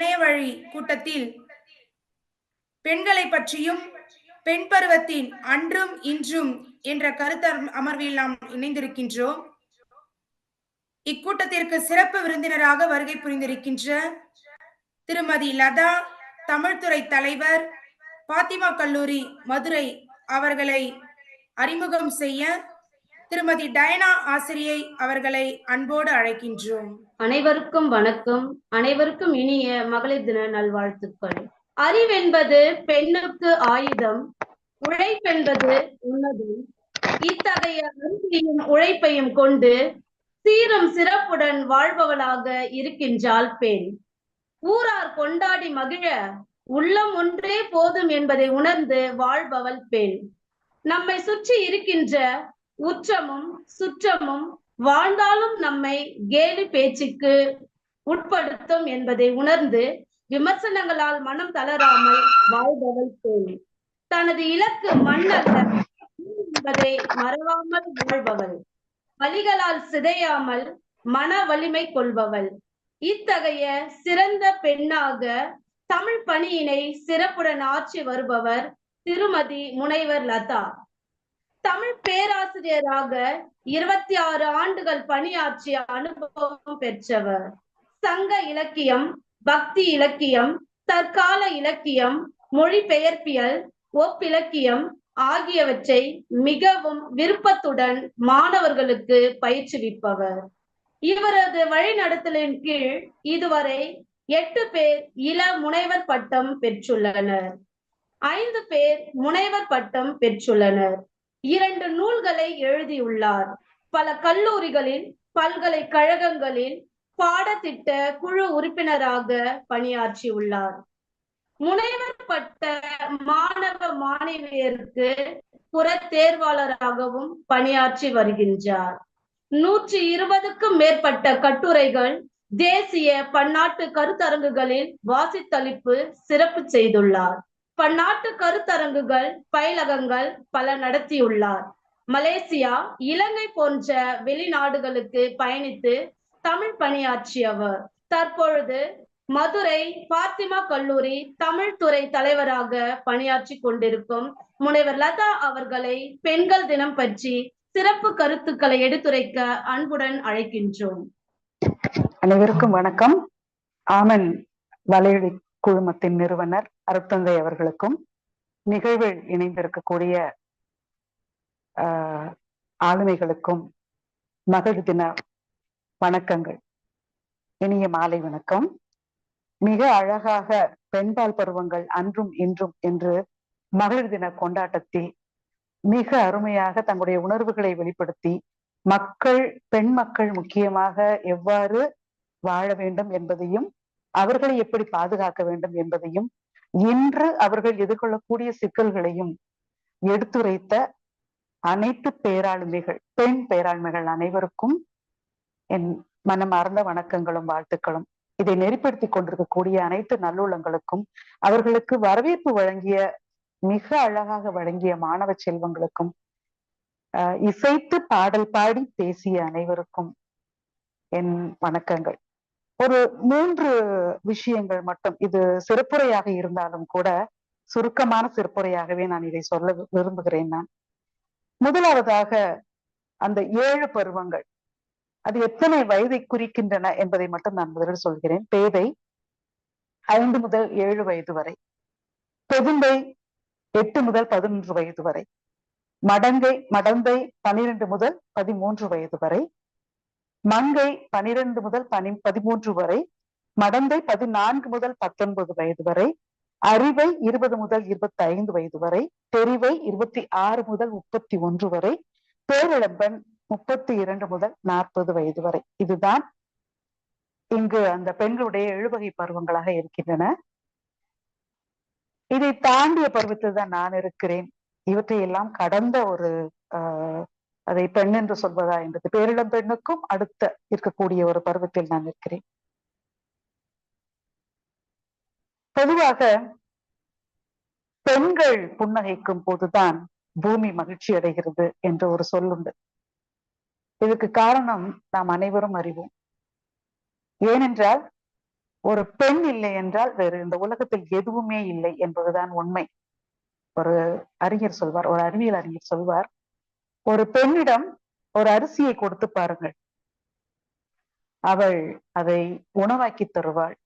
இணையவழி கூட்டத்தில் பெண்களை பற்றியும் பெண் பருவத்தின் அன்றும் இன்றும் என்ற கருத்தர் அமர்வில் நாம் இணைந்திருக்கின்றோம். இக்கூட்டத்திற்கு சிறப்பு விருந்தினராக வருகை புரிந்திருக்கின்ற திருமதி லதா தமிழ்துறை தலைவர் பாத்திமா கல்லூரி மதுரை அவர்களை அறிமுகம் செய்ய திருமதி டயனா ஆசிரியை அவர்களை அன்போடு அழைக்கின்றோம். அனைவருக்கும் வணக்கம். அனைவருக்கும் இனிய மகளிர் தின நல்வாழ்த்துக்கள். அறிவென்பது பெண்ணுக்கு ஆயுதம் உழைப்பென்பது உன்னதம். இத்தகைய அறிவையும் உழைப்பையும் கொண்டு சீரும் சிறப்புடன் வாழ்பவளாக இருக்கின்றாள் பெண். ஊரார் கொண்டாடி மகிழ உள்ளம் ஒன்றே போதும் என்பதை உணர்ந்து வாழ்பவள் பெண். நம்மை சுற்றி இருக்கின்ற உற்றமும் சுற்றமும் வாழ்ந்தாலும் நம்மை கேலி பேச்சுக்கு உட்படுத்தும் என்பதை உணர்ந்து விமர்சனங்களால் மனம் தளராமல் வாழ்பவள் தோழி தனது இலக்கு மண்ணல்ல என்பதை மறவாமல் வாழ்பவள். வலிகளால் சிதையாமல் மன வலிமை கொள்பவள். இத்தகைய சிறந்த பெண்ணாக தமிழ் பணியினை சிறப்புடன் ஆற்றி வருபவர் திருமதி முனைவர் லதா. தமிழ் பேராசிரியராக இருபத்தி ஆறு ஆண்டுகள் பணியாற்றிய அனுபவம் பெற்றவர். சங்க இலக்கியம் பக்தி இலக்கியம் தற்கால இலக்கியம் மொழிபெயர்ப்பியல் ஒப்பிலக்கியம் ஆகியவற்றை மிகவும் விருப்பத்துடன் மாணவர்களுக்கு பயிற்றுவிப்பவர். இவரது வழிநடத்தலின் கீழ் இதுவரை எட்டு பேர் இள முனைவர் பட்டம் பெற்றுள்ளனர். ஐந்து பேர் முனைவர் பட்டம் பெற்றுள்ளனர். இரண்டு நூல்களை எழுதியுள்ளார். பல கல்லூரிகளில் பல்கலைக்கழகங்களில் பாடத்திட்ட குழு உறுப்பினராக பணியாற்றியுள்ளார். முனைவர் பட்ட மாணவ மாணவியருக்கு புற தேர்வாளராகவும் பணியாற்றி வருகின்றார். நூற்றி இருபதுக்கும் மேற்பட்ட கட்டுரைகள் தேசிய பன்னாட்டு கருத்தரங்குகளில் வாசித்தளிப்பு சிறப்பு செய்துள்ளார். பன்னாட்டு கருத்தரங்குகள் பயிலகங்கள் பல நடத்தியுள்ளார். மலேசியா இலங்கை போன்ற வெளிநாடுகளுக்கு பயணித்து தமிழ் பணியாற்றியவர். தற்பொழுது மதுரை பாத்திமா கல்லூரி தமிழ் துறை தலைவராக பணியாற்றி கொண்டிருக்கும் முனைவர் லதா அவர்களை பெண்கள் தினம் பற்றி சிறப்பு கருத்துக்களை எடுத்துரைக்க அன்புடன் அழைக்கின்றோம். அனைவருக்கும் வணக்கம். ஆமன் வலையொலி குழுமத்தின் நிறுவனர் அருத்தந்தை அவர்களுக்கும் நிகழ்வில் இணைந்திருக்கக்கூடிய ஆஹ் ஆளுமைகளுக்கும் மகள் தின வணக்கங்கள். இனிய மாலை வணக்கம். மிக அழகாக பெண்பால் பருவங்கள் அன்றும் இன்றும் என்று மகளிர் தின கொண்டாட்டத்தில் மிக அருமையாக தங்களுடைய உணர்வுகளை வெளிப்படுத்தி மக்கள் பெண் மக்கள் முக்கியமாக எவ்வாறு வாழ வேண்டும் என்பதையும் அவர்களை எப்படி பாதுகாக்க வேண்டும் என்பதையும் இன்று அவர்கள் எதிர்கொள்ளக்கூடிய சிக்கல்களையும் எடுத்துரைத்த அனைத்து பேராளுமைகள் பெண் பேராண்மைகள் அனைவருக்கும் என் மனமார்ந்த வணக்கங்களும் வாழ்த்துக்களும். இதை நெறிப்படுத்தி கொண்டிருக்கக்கூடிய அனைத்து நல்லுள்ளங்களுக்கும் அவர்களுக்கு வரவேற்பு வழங்கிய மிக அழகாக வழங்கிய மாணவ செல்வங்களுக்கும் இசைத்து பாடல் பாடி பேசிய அனைவருக்கும் என் வணக்கங்கள். ஒரு மூன்று விஷயங்கள் மட்டும். இது சிறப்புரையாக இருந்தாலும் கூட சுருக்கமான சிறப்புரையாகவே நான் இதை சொல்ல விரும்புகிறேன் நான். முதலாவதாக அந்த ஏழு பருவங்கள். அது எத்தனை வயதை குறிக்கின்றன என்பதை மட்டும் நான் முதலில் சொல்கிறேன். பேதை ஐந்து முதல் ஏழு வயது வரை. பெதும்பை எட்டு முதல் பதினொன்று வயது வரை. மடங்கை மடந்தை பனிரெண்டு முதல் பதிமூன்று வயது வரை. மங்கை பனிரெண்டு முதல் பனி பதிமூன்று வரை மடந்தை பதினான்கு முதல் பத்தொன்பது வயது வரை அறிவை இருபது முதல் இருபத்தி ஐந்து வயது வரை தெரிவை இருபத்தி ஆறு முதல் முப்பத்தி ஒன்று வரை பேரிழம்பன் முப்பத்தி இரண்டு முதல் நாற்பது வயது வரை. இதுதான் இங்கு அந்த பெண்களுடைய எழுவகை பருவங்களாக இருக்கின்றன. இதை தாண்டிய பருவத்தில் தான் நான் இருக்கிறேன். இவற்றை எல்லாம் கடந்த ஒரு ஆஹ் அதை பெண் என்று சொல்வதா என்பது பேரிடம் பெண்ணுக்கும் அடுத்த இருக்கக்கூடிய ஒரு பருவத்தில் நான் இருக்கிறேன் பொதுவாக பெண்கள் புன்னகைக்கும் போதுதான் பூமி மகிழ்ச்சி அடைகிறது என்ற ஒரு சொல்லுண்டு. இதுக்கு காரணம் நாம் அனைவரும் அறிவோம். ஏனென்றால் ஒரு பெண் இல்லை என்றால் வேறு இந்த உலகத்தில் எதுவுமே இல்லை என்பதுதான் உண்மை. ஒரு அறிஞர் சொல்வார் ஒரு அறிவியல் அறிஞர் சொல்வார் ஒரு பெண்ணிடம் ஒரு அரிசியை கொடுத்து பாருங்கள். அவள் அதை உணவாக்கி தருவாள்.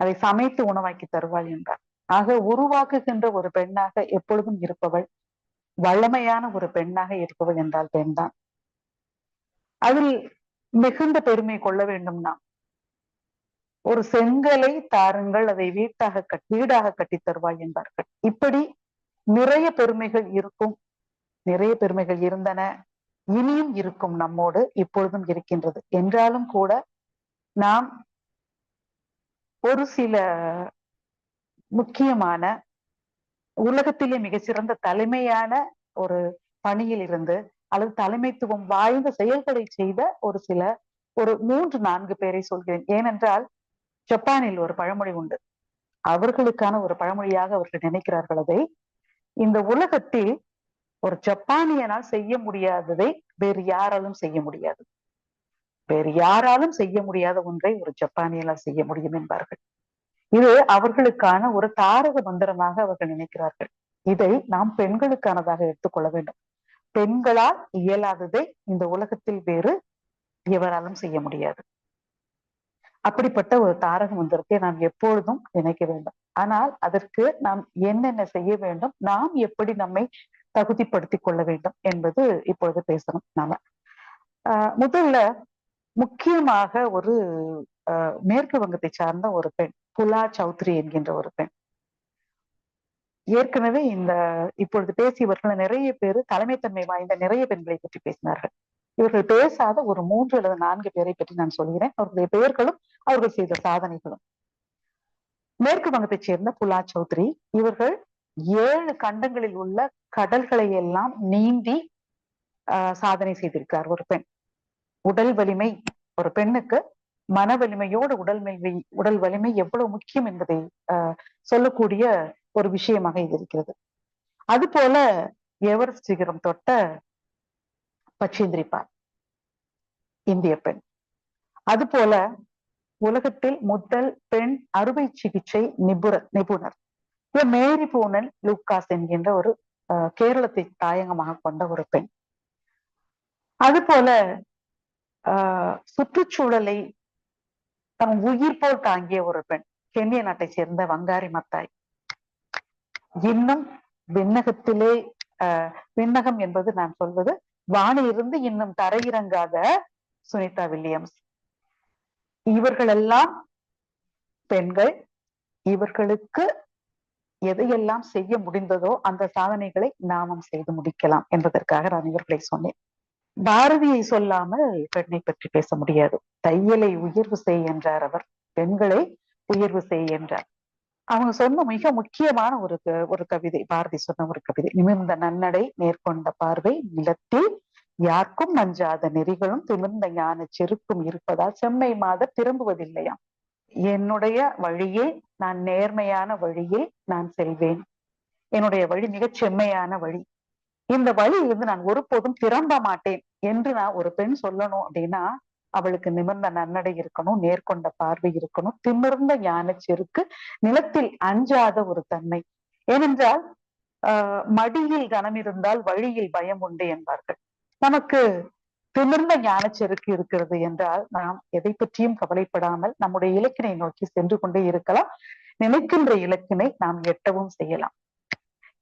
அதை சமைத்து உணவாக்கி தருவாள் என்றார். ஆக உருவாக்குகின்ற ஒரு பெண்ணாக எப்பொழுதும் இருப்பவள் வல்லமையான ஒரு பெண்ணாக இருப்பவள் என்றால் பெண்தான் அதில் மிகுந்த பெருமை கொள்ள வேண்டும் நாம். ஒரு செங்கலை தாருங்கள் அதை வீட்டாக வீடாக கட்டி தருவாள் என்பார்கள். இப்படி நிறைய பெருமைகள் இருக்கும். நிறைய பெருமைகள் இருந்தன. இனியும் இருக்கும் நம்மோடு இப்பொழுதும் இருக்கின்றது. என்றாலும் கூட நாம் ஒரு சில முக்கியமான உலகத்திலே மிகச்சிறந்த தலைமையான ஒரு பணியில் இருந்து அல்லது தலைமைத்துவம் வாய்ந்த செயல்களை செய்த ஒரு சில ஒரு மூன்று நான்கு பேரை சொல்கிறேன். ஏனென்றால் ஜப்பானில் ஒரு பழமொழி உண்டு. அவர்களுக்கான ஒரு பழமொழியாக அவர்கள் நினைக்கிறார்கள் அதை. இந்த உலகத்தில் ஒரு ஜப்பானியனால் செய்ய முடியாததை வேறு யாராலும் செய்ய முடியாது. வேறு யாராலும் செய்ய முடியாத ஒன்றை ஒரு ஜப்பானியனால் செய்ய முடியும் என்பார்கள். இது அவர்களுக்கான ஒரு தாரக மந்திரமாக அவர்கள் நினைக்கிறார்கள். இதை நாம் பெண்களுக்கானதாக எடுத்துக்கொள்ள வேண்டும். பெண்களால் இயலாததை இந்த உலகத்தில் வேறு எவராலும் செய்ய முடியாது. அப்படிப்பட்ட ஒரு தாரக மந்திரத்தை நாம் எப்பொழுதும் நினைக்க வேண்டும். ஆனால் அதற்கு நாம் என்னென்ன செய்ய வேண்டும்? நாம் எப்படி நம்மை தகுதிப்படுத்திக் கொள்ள வேண்டும் என்பது இப்பொழுது பேசணும் நாம. ஆஹ் முதல்ல முக்கியமாக ஒரு மேற்கு வங்கத்தை சார்ந்த ஒரு பெண் புலா சௌத்ரி என்கின்ற ஒரு பெண். ஏற்கனவே இந்த இப்பொழுது பேசியவர்கள் நிறைய பேர் தலைமைத்தன்மை வாய்ந்த நிறைய பெண்களை பற்றி பேசினார்கள். இவர்கள் பேசாத ஒரு மூன்று அல்லது நான்கு பேரை பற்றி நான் சொல்கிறேன். அவர்களுடைய பெயர்களும் அவர்கள் செய்த சாதனைகளும். மேற்கு வங்கத்தைச் சேர்ந்த புலா சௌத்ரி இவர்கள் ஏழு கண்டங்களில் உள்ள கடல்களை எல்லாம் நீந்தி சாதனை செய்திருக்கிறார் ஒரு பெண். உடல் வலிமை ஒரு பெண்ணுக்கு மன வலிமையோடு உடல் மெல்வி உடல் வலிமை எவ்வளவு முக்கியம் என்பதை சொல்லக்கூடிய ஒரு விஷயமாக இது இருக்கிறது. அது போல எவரெஸ்ட் சிகரம் தொட்ட பச்சேந்திரி பால் இந்திய பெண். அது போல உலகத்தில் முதல் பெண் அறுவை சிகிச்சை நிபுணர் நிபுணர். மேரி பூனல் லூக்காஸ் என்கின்ற ஒரு கேரளத்தை தாயங்கமாக கொண்ட ஒரு பெண். அது போல ஆஹ் சுற்றுச்சூழலை தன் உயிர் போல் தாங்கிய ஒரு பெண் கென்ய நாட்டை சேர்ந்த வங்காரி மத்தாய். இன்னும் விண்ணகத்திலே ஆஹ் விண்ணகம் என்பது நான் சொல்வது வானிலிருந்து இன்னும் தரையிறங்காத சுனிதா வில்லியம்ஸ். இவர்களெல்லாம் பெண்கள். இவர்களுக்கு எதையெல்லாம் செய்ய முடிந்ததோ அந்த சாதனைகளை நாமும் செய்து முடிக்கலாம் என்பதற்காக நான் இவர்களை சொன்னேன். பாரதியை சொல்லாமல் பெண்ணை பற்றி பேச முடியாது. தையலை உயர்வு செய் என்றார் அவர். பெண்களை உயர்வு செய் என்றார். அவங்க சொன்ன மிக முக்கியமான ஒரு ஒரு கவிதை பாரதி சொன்ன ஒரு கவிதை. நிமிர்ந்த நன்னடை மேற்கொண்ட பார்வை நிலத்தில் யாருக்கும் நஞ்சாத நெறிகளும் திமிர்ந்த ஞான செருக்கும் இருப்பதால் செம்மை மாத திரும்புவதில்லையாம். என்னுடைய வழியே நான் நேர்மையான வழியில் நான் செல்வேன். என்னுடைய வழி மிகச் செம்மையான வழி. இந்த வழியிலிருந்து நான் ஒருபோதும் திரும்ப மாட்டேன் என்று நான் ஒரு பெண் சொல்லணும் அப்படின்னா அவளுக்கு நிமிர்ந்த நன்னடை இருக்கணும் நேர்கொண்ட பார்வை இருக்கணும் திமிர்ந்த ஞான செருக்கு நிலத்தில் அஞ்சாத ஒரு தன்மை. ஏனென்றால் ஆஹ் மடியில் கனம் இருந்தால் வழியில் பயம் உண்டு என்பார்கள். நமக்கு திமிர்ந்த ஞான செருக்கு இருக்கிறது என்றால் நாம் எதை பற்றியும் கவலைப்படாமல் நம்முடைய இலக்கினை நோக்கி சென்று கொண்டே இருக்கலாம். நினைக்கின்ற இலக்கினை நாம் எட்டவும் செய்யலாம்.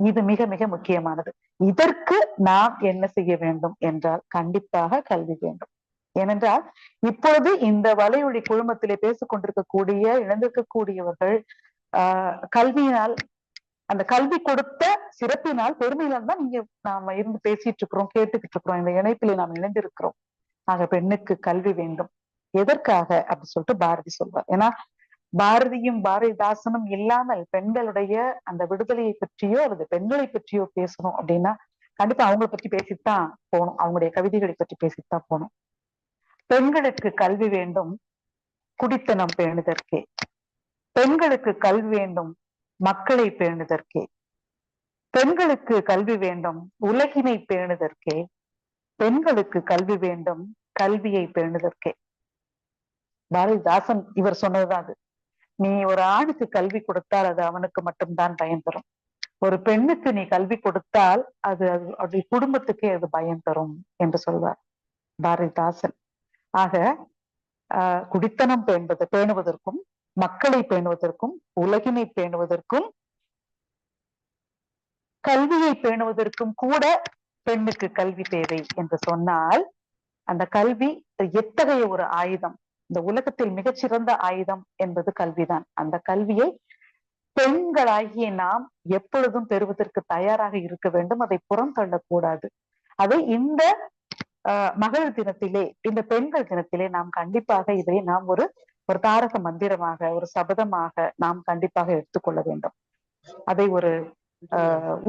இது மிக மிக முக்கியமானது. இதற்கு நாம் என்ன செய்ய வேண்டும் என்றால் கண்டிப்பாக கல்வி வேண்டும். ஏனென்றால் இப்பொழுது இந்த வலையொலி குழுமத்திலே பேசிக் கொண்டிருக்கக்கூடிய இழந்திருக்கக்கூடியவர்கள் ஆஹ் கல்வியினால் அந்த கல்வி கொடுத்த சிறப்பினால் பெருமையினால் தான் நாம இருந்து பேசிட்டு இருக்கிறோம் கேட்டுக்கிட்டு இருக்கிறோம். இந்த இணைப்பிலே நாம் இணைந்திருக்கிறோம். ஆக பெண்ணுக்கு கல்வி வேண்டும். எதற்காக? அப்படி சொல்லிட்டு பாரதி சொல்வார். ஏன்னா பாரதியும் பாரதிதாசனும் இல்லாமல் பெண்களுடைய அந்த விடுதலையை பற்றியோ அல்லது பெண்களை பற்றியோ பேசணும் அப்படின்னா கண்டிப்பா அவங்களை பற்றி பேசித்தான் போகணும். அவங்களுடைய கவிதைகளை பற்றி பேசித்தான் போகணும். பெண்களுக்கு கல்வி வேண்டும். குடித்தனம் பேணுதற்கே. பெண்களுக்கு கல்வி வேண்டும். மக்களை பேணுதற்கே. பெண்களுக்கு கல்வி வேண்டும் உலகினை பேணுதற்கே. பெண்களுக்கு கல்வி வேண்டும் கல்வியை பேணுதற்கே. பாரதிதாசன் இவர் சொன்னதுதான் அது. நீ ஒரு ஆணுக்கு கல்வி கொடுத்தால் அது அவனுக்கு மட்டும்தான் பயன் தரும். ஒரு பெண்ணுக்கு நீ கல்வி கொடுத்தால் அது அது அவருடைய குடும்பத்துக்கே அது பயன் தரும் என்று சொல்வார் பாரதிதாசன். ஆக ஆஹ் குடித்தனம் பேணுவது பேணுவதற்கும் மக்களை பேணுவதற்கும் உலகினை பேணுவதற்கும் கல்வியை பேணுவதற்கும் கூட பெண்ணுக்கு கல்வி தேவை என்று சொன்னால் அந்த கல்வி எத்தகைய ஒரு ஆயுதம்? இந்த உலகத்தில் மிகச்சிறந்த ஆயுதம் என்பது கல்விதான். அந்த கல்வியை பெண்களாகிய நாம் எப்பொழுதும் பெறுவதற்கு தயாராக இருக்க வேண்டும். அதை புறம் தள்ளக்கூடாது. அதை இந்த ஆஹ் மகளிர் தினத்திலே இந்த பெண்கள் தினத்திலே நாம் கண்டிப்பாக இதை நாம் ஒரு ஒரு தாரக மந்திரமாக ஒரு சபதமாக நாம் கண்டிப்பாக எடுத்துக்கொள்ள வேண்டும். அதை ஒரு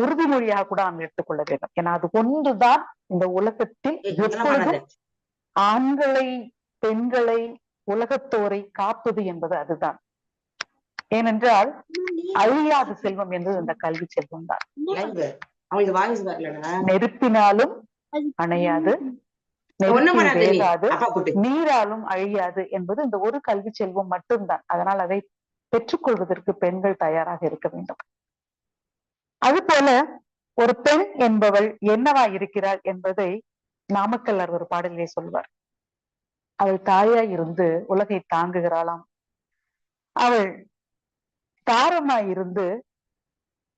உறுதிமொழியாக கூட நாம் எடுத்துக்கொள்ள வேண்டும். ஏன்னா அது ஒன்றுதான் இந்த உலகத்தில் எப்பொழுதும் ஆண்களை பெண்களை உலகத்தோரை காப்பது என்பது அதுதான். ஏனென்றால் அழியாத செல்வம் என்பது இந்த கல்வி செல்வம் தான் நெருப்பினாலும் அணையாது. நீராலும் அழியாது என்பது இந்த ஒரு கல்வி செல்வம் மட்டும்தான். அதனால் அதை பெற்றுக்கொள்வதற்கு பெண்கள் தயாராக இருக்க வேண்டும். அதுபோல ஒரு பெண் என்பவள் என்னவா இருக்கிறாள் என்பதை நாமக்கல்லர் ஒரு பாடலிலே சொல்வார். அவள் தாயாய் இருந்து உலகை தாங்குகிறாளாம். அவள் தாரமாய் இருந்து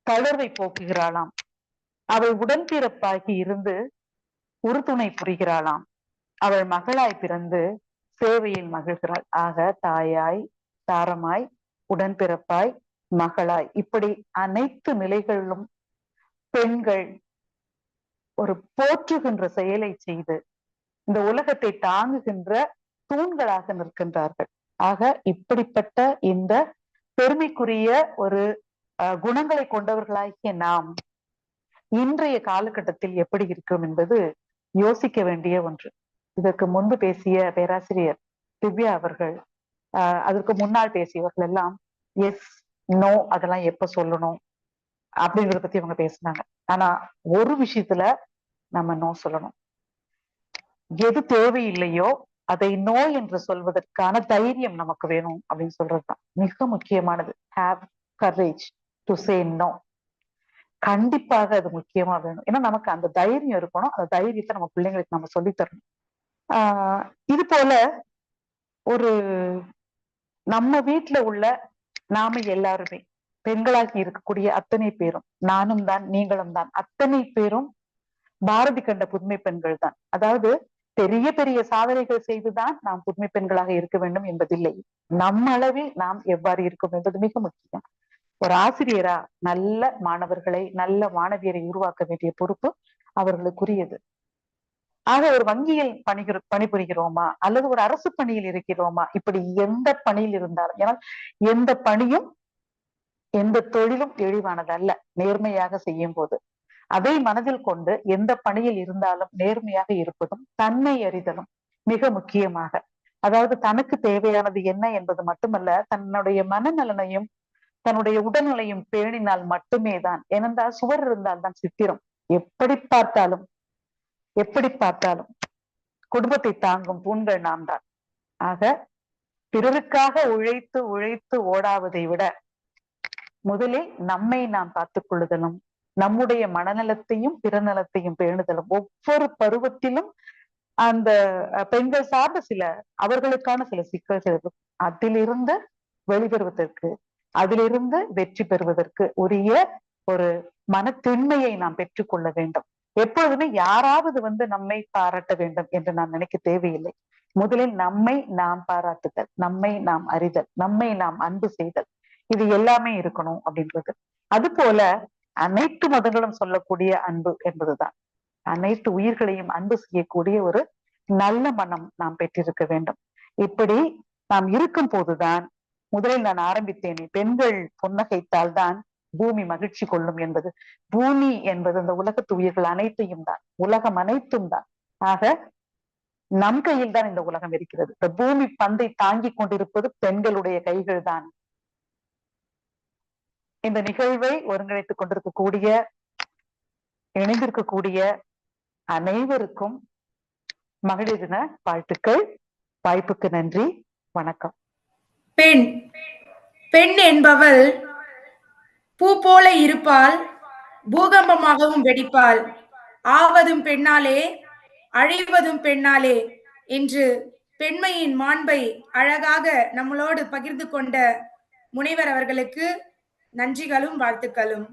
தளர்வை போக்குகிறாளாம். அவள் உடன்பிறப்பாகி இருந்து உறுதுணை புரிகிறாளாம். அவள் மகளாய் பிறந்து சேவையில் மகிழ்கிறாள். ஆக தாயாய் தாரமாய் உடன்பிறப்பாய் மகளாய். இப்படி அனைத்து நிலைகளிலும் பெண்கள் ஒரு போற்றுகின்ற செயலை செய்து இந்த உலகத்தை தாங்குகின்ற தூண்களாக நிற்கின்றார்கள். ஆக இப்படிப்பட்ட இந்த பெருமைக்குரிய ஒரு அஹ், குணங்களை கொண்டவர்களாகிய நாம் இன்றைய காலகட்டத்தில் எப்படி இருக்கிறோம் என்பது யோசிக்க வேண்டிய ஒன்று. இதற்கு முன்பு பேசிய பேராசிரியர் திவ்யா அவர்கள் ஆஹ் அதற்கு முன்னால் பேசியவர்கள் எல்லாம் எஸ் நோ அதெல்லாம் எப்ப சொல்லணும்? அப்படிங்கறத பத்தி அவங்க பேசினாங்க. ஆனா ஒரு விஷயத்துல நம்ம நோ சொல்லணும். எது தேவையில்லையோ அதை நோ என்று சொல்வதற்கான தைரியம் நமக்கு வேணும் அப்படின்னு சொல்றதுதான் மிக முக்கியமானது. Have courage to say no கண்டிப்பாக அது முக்கியமா வேணும். ஏன்னா நமக்கு அந்த தைரியம் இருக்கணும். அந்த தைரியத்தை நம்ம பிள்ளைங்களுக்கு நம்ம சொல்லி தரணும். இது போல ஒரு நம்ம வீட்டுல உள்ள நாம எல்லாருமே பெண்களாகி இருக்கக்கூடிய அத்தனை பேரும் நானும் தான் நீங்களும் தான் அத்தனை பேரும் பாரதி கண்ட புதுமை பெண்கள் தான். அதாவது பெரிய பெரிய சாதனைகள் செய்துதான் நாம் புதுமை பெண்களாக இருக்க வேண்டும் என்பதில்லை. நம்ம அளவில் நாம் எவ்வாறு இருக்கும் என்பது மிக முக்கியம். ஒரு ஆசிரியரா நல்ல மாணவர்களை நல்ல மாணவியரை உருவாக்க வேண்டிய பொறுப்பு அவர்களுக்குரியது. ஆக ஒரு வங்கியில் பணிகிற பணிபுரிகிறோமா? அல்லது ஒரு அரசு பணியில் இருக்கிறோமா? இப்படி எந்த பணியில் இருந்தாலும் ஏன்னா எந்த பணியும் எந்த தொழிலும் தெளிவானது அல்ல நேர்மையாக செய்யும் போது அதை மனதில் கொண்டு எந்த பணியில் இருந்தாலும் நேர்மையாக இருப்பதும் தன்மை அறிதலும் மிக முக்கியமாக. அதாவது தனக்கு தேவையானது என்ன என்பது மட்டுமல்ல தன்னுடைய மனநலனையும் தன்னுடைய உடல்நிலையும் பேணினால் மட்டுமே தான் ஏனென்றால் சுவர் இருந்தால் தான் சித்திரம். எப்படி பார்த்தாலும் எப்படி பார்த்தாலும் குடும்பத்தை தாங்கும் தூண்கள் நாம் தான் ஆக பிறருக்காக உழைத்து உழைத்து ஓடாவதை விட முதலில் நம்மை நாம் பார்த்துக் கொள்ளுதலும் நம்முடைய மனநலத்தையும் பிறநலத்தையும் பேணுதலும். ஒவ்வொரு பருவத்திலும் அந்த பெண்கள் சார்ந்த சில அவர்களுக்கான சில சிக்கல்கள் இருக்கும். அதிலிருந்து வெளிவருவதற்கு அதிலிருந்து வெற்றி பெறுவதற்கு உரிய ஒரு மனத்திண்மையை நாம் பெற்றுக்கொள்ள வேண்டும். எப்பொழுதுமே யாராவது வந்து நம்மை பாராட்ட வேண்டும் என்று நான் நினைக்க தேவையில்லை. முதலில் நம்மை நாம் பாராட்டுதல் நம்மை நாம் அறிதல் நம்மை நாம் அன்பு செய்தல் இது எல்லாமே இருக்கணும் அப்படின்றது. அது போல அனைத்து மதங்களும் சொல்லக்கூடிய அன்பு என்பதுதான். அனைத்து உயிர்களையும் அன்பு செய்யக்கூடிய ஒரு நல்ல மனம் நாம் பெற்றிருக்க வேண்டும். இப்படி நாம் இருக்கும் போதுதான் முதலில் நான் ஆரம்பித்தேனே பெண்கள் புன்னகைத்தால் தான் பூமி மகிழ்ச்சி கொள்ளும் என்பது பூமி என்பது இந்த உலகத்து உயிர்கள் அனைத்தையும் தான் உலகம் அனைத்தும் தான். ஆக நம் கையில் தான் இந்த உலகம் இருக்கிறது. இந்த பூமி பந்தை தாங்கிக் கொண்டிருப்பது பெண்களுடைய கைகள் தான். இந்த நிகழ்வை ஒருங்கிணைத்துக் கொண்டிருக்கக்கூடிய இணைந்திருக்கக்கூடிய அனைவருக்கும் மகளிர் தின வாழ்த்துக்கள். வாய்ப்புக்கு நன்றி. வணக்கம். பெண் பெண் என்பவள் பூ போல இருப்பாள் பூகம்பமாகவும் வெடிப்பாள். ஆவதும் பெண்ணாலே அழிவதும் பெண்ணாலே என்று பெண்மையின் மாண்பை அழகாக நம்மளோடு பகிர்ந்து கொண்ட முனைவர் அவர்களுக்கு நன்றிகளும் வாழ்த்துக்களும்.